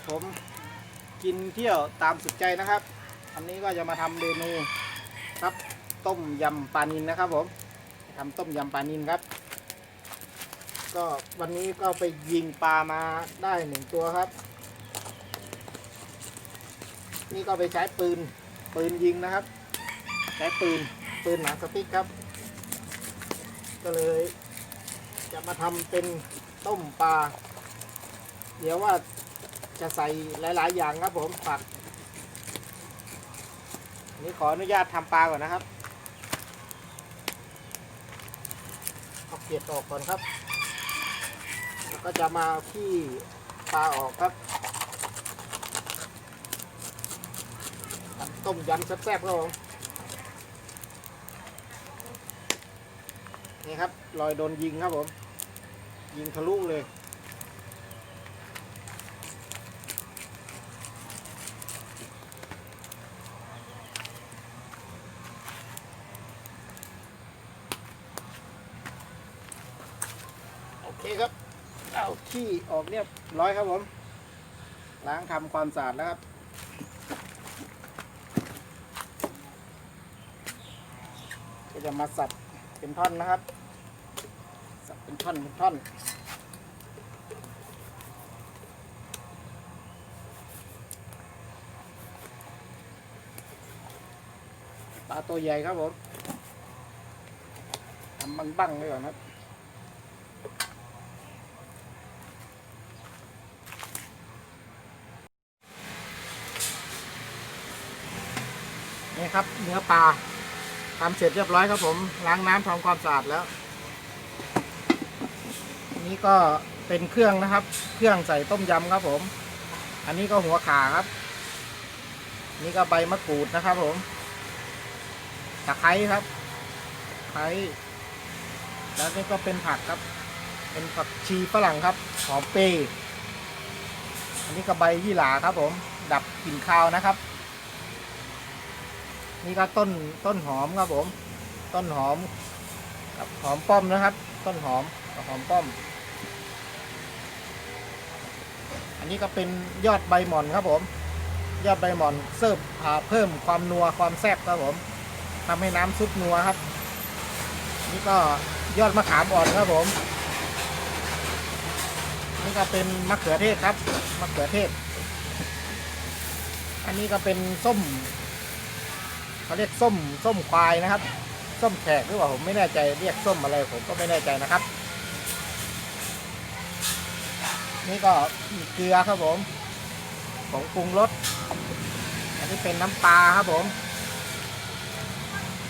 กับผมกินเที่ยวตามสุดใจนะครับ อันนี้ก็จะมาทำเมนูครับต้มยำปลานินนะครับผมทำต้มยำปลานินครับ ก็วันนี้ก็ไปยิงปลามาได้หนึ่งตัวครับ นี่ก็ไปใช้ปืนปืนยิงนะครับ ใช้ปืนปืนหนังสติ๊กครับ ก็เลย จะมาทำเป็นต้มปลาเดี๋ยวว่า จะใส่หลาย ๆ อย่างครับผมผักนี่ขออนุญาตทำปลาก่อนนะครับเอาเกล็ดออกก่อนครับ แล้วก็จะมาขี้ปลาออกครับต้มยำแซ่บๆครับผมนี่ครับรอยโดนยิงครับผม ยิงทะลุเลย โอเคครับ เอา ขี้ออกเรียบร้อยครับผม ล้างทำความสะอาดแล้วครับ ก็จะมาสับเป็นท่อนนะครับ สับเป็นท่อนเป็นท่อนปลาตัวใหญ่ครับผมทำบังบังๆไว้ก่อนครับ นี่ครับ เนื้อปลาทำเสร็จเรียบร้อยครับผมล้างน้ำทำความสะอาดแล้วนี้ก็เป็นเครื่องนะครับ เครื่องใส่ต้มยำครับผม อันนี้ก็หัวขาครับ นี่ก็ใบมะกรูดนะครับผมตะไคร้ครับไคร้แล้วนี่ก็เป็นผักครับ เป็นผักชีฝรั่งครับหอมเปรย์อันนี้ก็ใบยี่หร่าครับผม ดับกลิ่นคาวนะครับ นี่ก็ต้นต้นหอมครับผม ต้นหอมกับหอมป้อมนะครับ ต้นหอมกับหอมป้อม อันนี้ก็เป็นยอดใบหม่อนครับผม ยอดใบหม่อนเสิร์ฟเพิ่มความนัวความแซ่บครับผมทำให้น้ำซุปนัวครับ นี่ก็ยอดมะขามอ่อนครับผม นี่ก็เป็นมะเขือเทศครับมะเขือเทศ อันนี้ก็เป็นส้ม เขาเรียกส้มส้มควายนะครับ ส้มแขกหรือเปล่าผมไม่แน่ใจเรียกส้มอะไรผมก็ไม่แน่ใจนะครับ นี่ก็มีเกลือครับผมผงปรุงรสอันนี้เป็นน้ำปลาครับผม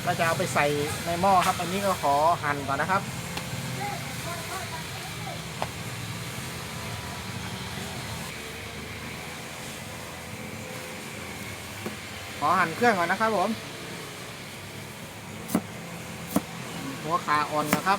เราจะเอาไปใส่ในหม้อครับ อันนี้ก็ขอหั่นก่อนนะครับขอหั่นเครื่องก่อนนะครับผม หัวขาอ่อนนะครับ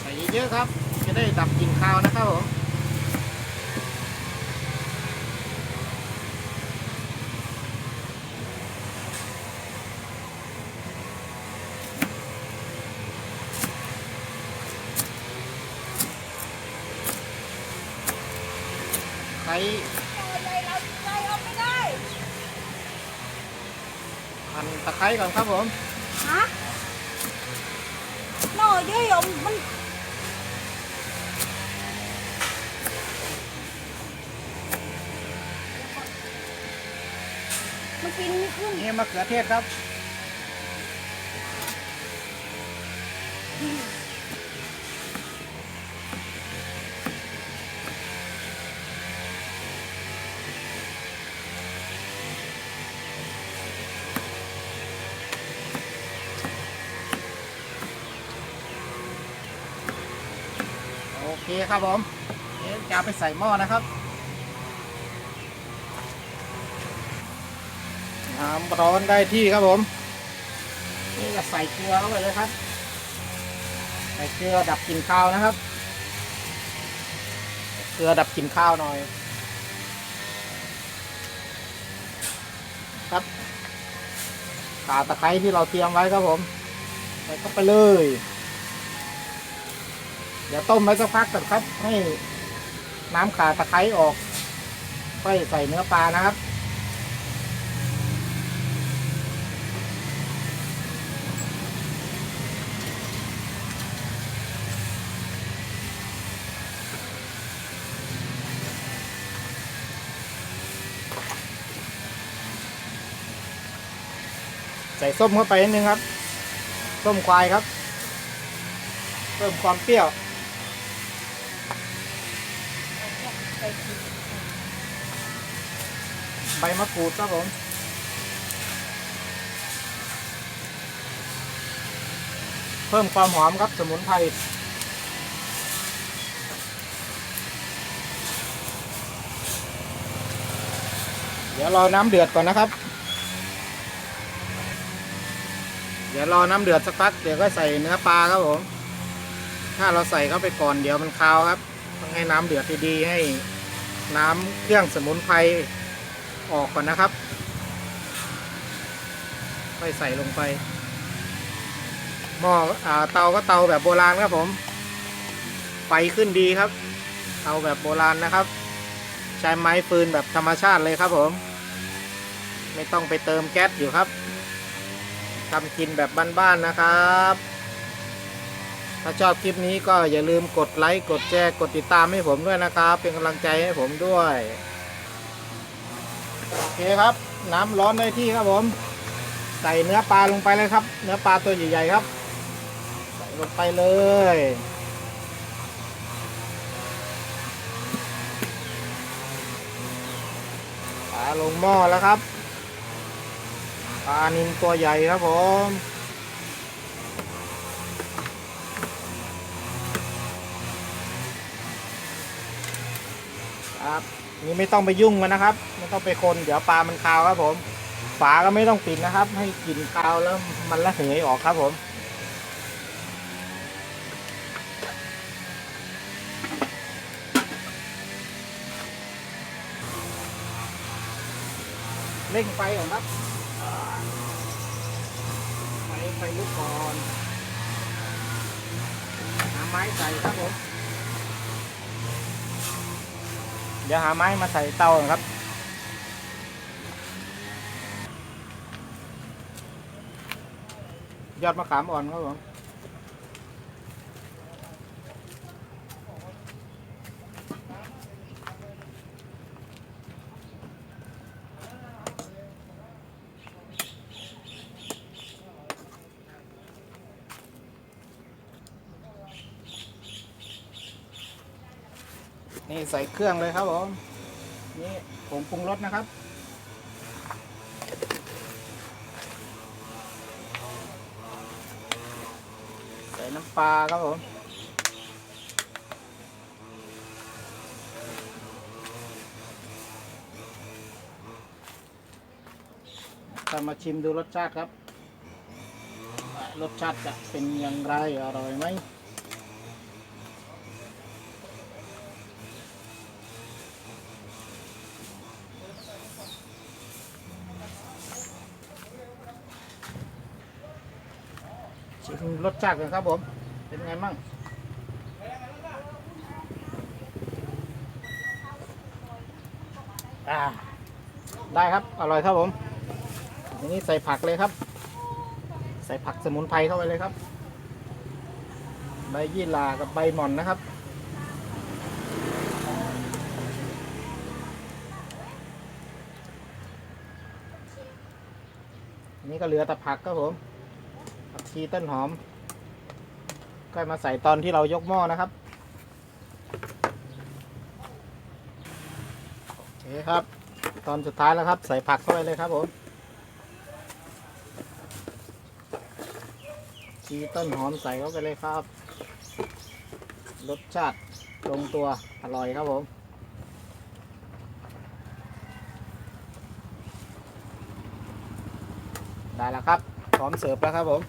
ใส่เยอะๆครับ จะได้ดับกลิ่นคาวนะครับผม ใช้หั่นตะไคร้ ก่อนครับผมฮะ nó ở dưới ông mình มันกินไม่ขึ้นนี่มะเขือเทศครับ เคครับผมเดี๋ยวจะไปใส่หม้อนะครับน้ำร้อนได้ที่ครับผม นี่จะใส่เกลือเข้าไปเลยครับ ใส่เกลือดับกลิ่นคาวนะครับ เกลือดับกลิ่นข้าวหน่อย ครับขาตะไคร้ที่เราเตรียมไว้ครับผม ใส่เข้าไปเลย เดี๋ยวต้มไว้สักพักก่อนครับ ให้น้ำขาตะไคร้ออก ค่อยใส่เนื้อปลานะครับใส่ส้มเข้าไปนิดนึงครับ ส้มควายครับ เพิ่มความเปรี้ยว มะกรูดครับผมเพิ่มความหอมครับสมุนไพรเดี๋ยวรอน้ำเดือดก่อนนะครับ เดี๋ยวรอน้ำเดือดสักพักเดี๋ยวก็ใส่เนื้อปลาครับผม ถ้าเราใส่เข้าไปก่อนเดี๋ยวมันคาวครับ ต้องให้น้ำเดือดดีๆให้น้ำเครื่องสมุนไพร ออกก่อนนะครับ ค่อยใส่ลงไป หม้ออเตาก็เตาแบบโบราณครับผม ไฟขึ้นดีครับ เตาแบบโบราณนะครับ ใช้ไม้ฟืนแบบธรรมชาติเลยครับผม ไม่ต้องไปเติมแก๊สอยู่ครับทำกินแบบบ้านๆนะครับ ถ้าชอบคลิปนี้ก็อย่าลืมกดไลค์ กดแชร์ กดติดตามให้ผมด้วยนะครับ เป็นกำลังใจให้ผมด้วย โอเคครับ น้ำร้อนได้ที่ครับผม ใส่เนื้อปลาลงไปเลยครับ เนื้อปลาตัวใหญ่ๆครับ ใส่ลงไปเลยปลาลงหม้อแล้วครับปลานินตัวใหญ่ครับผมครับ นี่ไม่ต้องไปยุ่งมันนะครับ ไม่ต้องไปคน เดี๋ยวปลามันคาวครับผม ฝาก็ไม่ต้องปิดนะครับ ให้กลิ่นคาวแล้วมันระเหยออกครับผมเร่งไฟก่อนครับไฟไฟลุกก่อนหาไม้ใส่ครับผม เดี๋ยวหาไม้มาใส่เตาครับ ยอดมะขามอ่อนครับผม นี่ใส่เครื่องเลยครับผมนี่ผงปรุงรสนะครับ ใส่น้ำปลาครับผมจะมาชิมดูรสชาติครับ รสชาติจะเป็นอย่างไรอร่อยไหม ชิมรสชาติกันครับผม เป็นไงมั่งอ่าได้ครับ อร่อยครับผมทีนี้ใส่ผักเลยครับ ใส่ผักสมุนไพรเข้าไปเลยครับ ใบยี่หร่ากับใบหม่อนนะครับนนี้ก็เหลือแต่ผักครับผม ชีต้นหอม ก็มาใส่ตอนที่เรายกหม้อนะครับโอเคครับ ตอนสุดท้ายแล้วครับ ใส่ผักเข้าไปเลยครับผมชีต้นหอมใส่เข้าไปเลยครับ รสชาติลงตัวอร่อยครับผมได้แล้วครับ พร้อมเสิร์ฟแล้วครับผม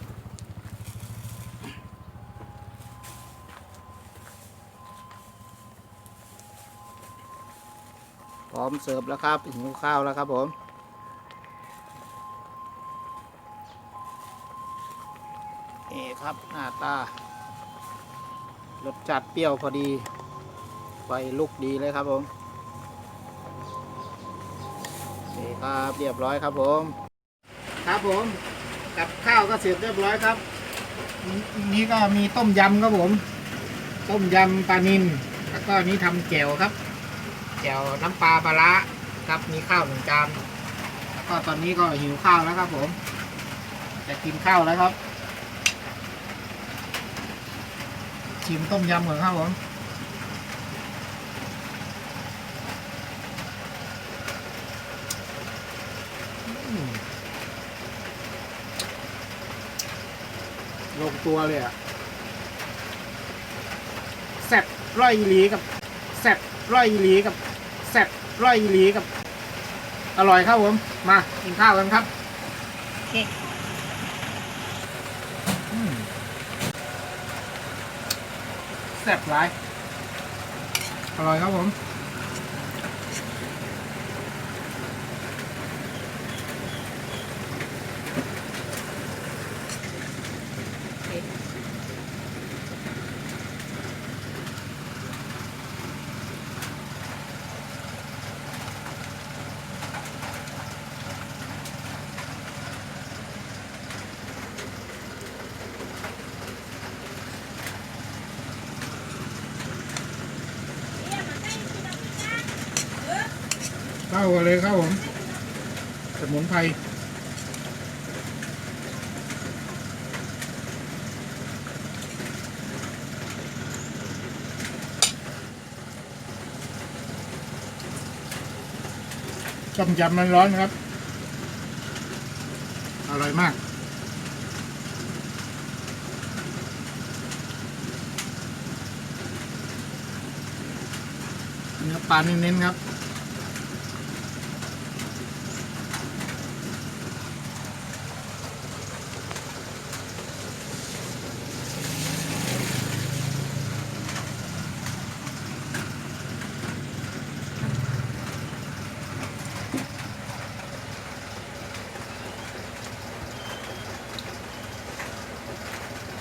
ร้อมเสิร์ฟแล้วครับหิวข้าวแล้วครับผมนี่ครับหน้าตารสจัดเปรี้ยวพอดีไฟลุกดีเลยครับผมนี่ครับเรียบร้อยครับผม ครับผมกับข้าวก็เสร็จเรียบร้อยครับ นี่ก็มีต้มยำครับผม ต้มยำปลานิลแล้วก็นี่ทำแจ่วครับ แจ่วน้ำปลาปลาร้าครับมีข้าวหนึ่งจานแล้วก็ตอนนี้ก็หิวข้าวแล้วครับผม จะกินข้าวแล้วครับ ชิมต้มยำก่อนครับผมลงตัวเลยอะแซ่บร่อยอีหลีกับแซ่บร่อยอีหลีกับ แซ่บร่อยอีหลีกับ อร่อยครับผม มากินข้าวกันครับโอเคอืมแซ่บหลาย อร่อยครับผม เข้ากันเลยครับผมสมุนไพรต้มยำมันร้อนครับ อร่อยมาก เนื้อปลาเน้นๆครับ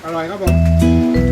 อร่อยครับผม